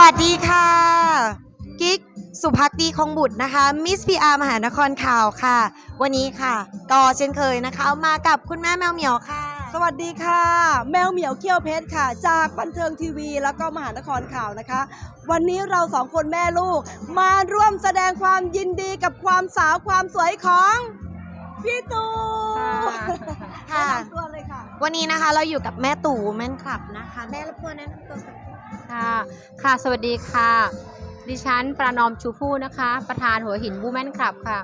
วัสดีค่ะ กิ๊กสุภักดีคงบุตรนะคะ มิสพีอาร์มหานครข่าวค่ะ วันนี้ค่ะก็เช่นเคยนะคะมากับคุณแม่แมวเหมียวค่ะ สวัสดีค่ะ แมวเหมียวเขี้ยวเพชรค่ะ จากบันเทิงทีวีแล้วก็มหานครข่าวนะคะ วันนี้เราสองคนแม่ลูก มาร่วมแสดงความยินดีกับความสาวความสวยของ พี่ตูค่ะแนะนำตัวเลยค่ะ วันนี้นะคะเราอยู่กับแม่ตู่แม่นคลับนะคะ แม่รบกวนแนะนำตัวสักนิดค่ะค่ะ สวัสดีค่ะ ดิฉันประนอมชูผู้นะคะ ประธานหัวหินบูแมนคลับค่ะ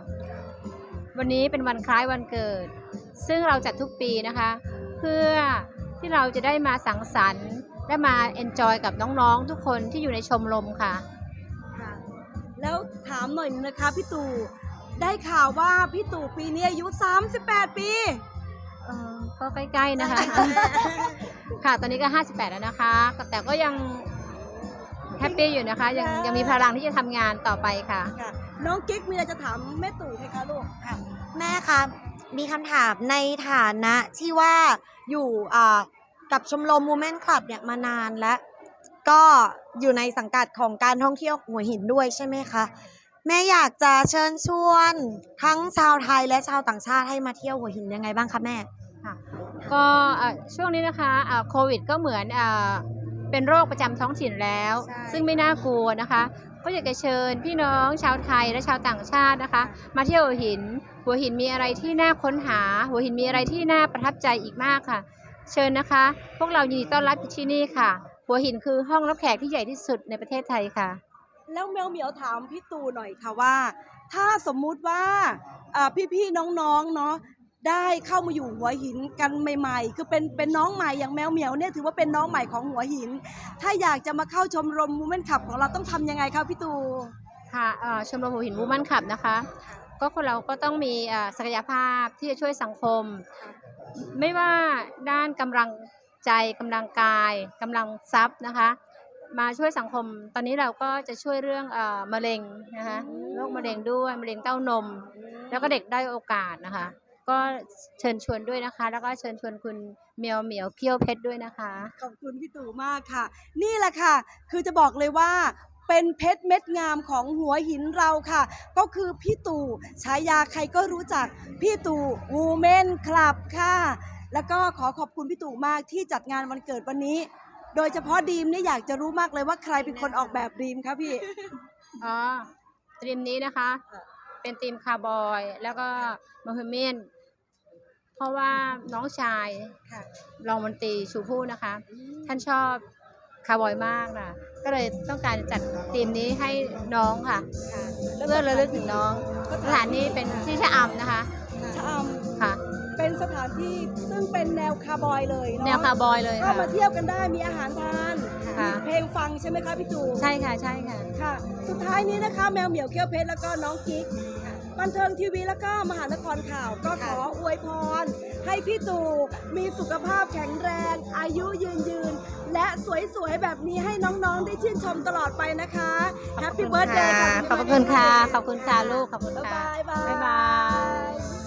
วันนี้เป็นวันคล้ายวันเกิด ซึ่งเราจัดทุกปีนะคะ เพื่อที่เราจะได้มาสังสรรค์และมาเอนจอยกับน้องๆ ทุกคนที่อยู่ในชมรมค่ะ ค่ะ แล้วถามหน่อยนึงนะคะพี่ตู่ ได้ข่าวว่าพี่ตู่ปีนี้อายุ 38 ปี เออก็ใกล้ๆนะคะ ค่ะ ตอนนี้ก็ 58 แล้วนะคะ แต่ก็ยังแฮปปี้อยู่นะคะ ยังยังมีพลังที่จะทำงานต่อไปค่ะ ค่ะ น้องกิ๊กมีอะไรจะถามแม่ตู่ไหมคะลูก แม่คะมีคำถามในฐานะที่ว่าอยู่อ่ากับชมรม Women Club เนี่ยมานานแล้วก็อยู่ในสังกัดของการท่องเที่ยวหัวหินด้วยใช่ไหมคะ แม่อยากจะเชิญชวน ทั้งชาวไทยและชาวต่างชาติให้มาเที่ยวหัวหินยังไงบ้างคะแม่ก็เอ่อช่วงนี้นะคะอ่าโควิดก็เหมือนอ่าเป็นโรคประจำท้องถิ่นแล้ว ใช่ซึ่งไม่น่ากลัวนะคะ ก็อยากจะเชิญพี่น้องชาวไทยและชาวต่างชาตินะคะ มาเที่ยวหัวหิน หัวหินมีอะไรที่น่าค้นหา หัวหินมีอะไรที่น่าประทับใจอีกมากค่ะ เชิญนะคะ พวกเรายินดีต้อนรับอยู่ที่นี่ค่ะ หัวหินคือห้องรับแขกที่ใหญ่ที่สุดในประเทศไทยค่ะ แล้วแมวเหมียวถามพี่ตูหน่อยค่ะว่า ถ้าสมมุติว่าอ่พี่ๆน้องๆเนาะได้เข้ามาอยู่หัวหินกันใหม่ ๆ คือเป็นเป็นน้องใหม่อย่างแมวเหมียวเนี่ยถือว่าเป็นน้องใหม่ของหัวหิน ถ้าอยากจะมาเข้าชมรมมูเมนขับของเราต้องทำยังไงคะพี่ตูค่ะชมรมหัวหินวูเมันขับนะคะ ก็คนเราก็ต้องมีศักยภาพที่จะช่วยสังคม ไม่ว่าด้านกำลังใจกำลังกายกำลังทรัพย์นะคะ มาช่วยสังคม ตอนนี้เราก็จะช่วยเรื่องเอ่อมะเร็งนะคะโรคมะเร็งด้วยมะเร็งเต้านม แล้วก็เด็กได้อยโอกาสนะคะ ก็เชิญชวนด้วยนะคะ แล้วก็เชิญชวนคุณเมียวเหมียวเขี้ยวเพชรด้วยนะคะ ขอบคุณพี่ตู่มากค่ะ นี่แหละค่ะ คือจะบอกเลยว่าเป็นเพชรเม็ดงามของหัวหินเราค่ะ ก็คือพี่ตู่ฉายาใครก็รู้จักพี่ตู่วูเมนคลับค่ะ แล้วก็ขอขอบคุณพี่ตู่มากที่จัดงานวันเกิดวันนี้ โดยเฉพาะดีมเนี่ยอยากจะรู้มากเลยว่าใครเป็นคนออกแบบดีมคะพี่ อ๋อทีมนี้นะคะ เป็นทีมคาร์บอย แล้วก็โมฮิเมนเพราะว่าน้องชายค่ะรองมนตรีชูผู้นะคะ ท่านชอบคาร์บอยมากนะก็เลยต้องการจัดทีมนี้ให้น้องค่ะ เพื่อระลึกถึงน้องสถานนี้เป็นที่ชะอำนะคะ ชะอค่ะำ เป็นสถานที่ซึ่งเป็นแนวคาร์บอยเลยเนาะแนวคาร์บอยเลยก็ค่ะมาเที่ยวกันได้มีอาหารทานค่ะ มีเพลงฟังใช่ไหมคะพี่ตู่ใช่ค่ะใช่ค่ะ ค่ะ สุดท้ายนี้นะคะแมวเหมียวเกี้ยวเพชรแล้วก็น้องกิ๊กบันเทิงทีวีแล้วก็มหานครข่าวก็ขออวยพร ให้พี่ตู่มีสุขภาพแข็งแรง อายุยืนยืน และสวยๆ แบบนี้ให้น้องๆ ได้ชื่นชมตลอดไปนะคะแฮปปี้เบิร์ดเดย์ค่ะ ขอบคุณค่ะ ขอบคุณค่ะลูก ขอบคุณบ๊ายค่ะบายบาย บ๊ายบาย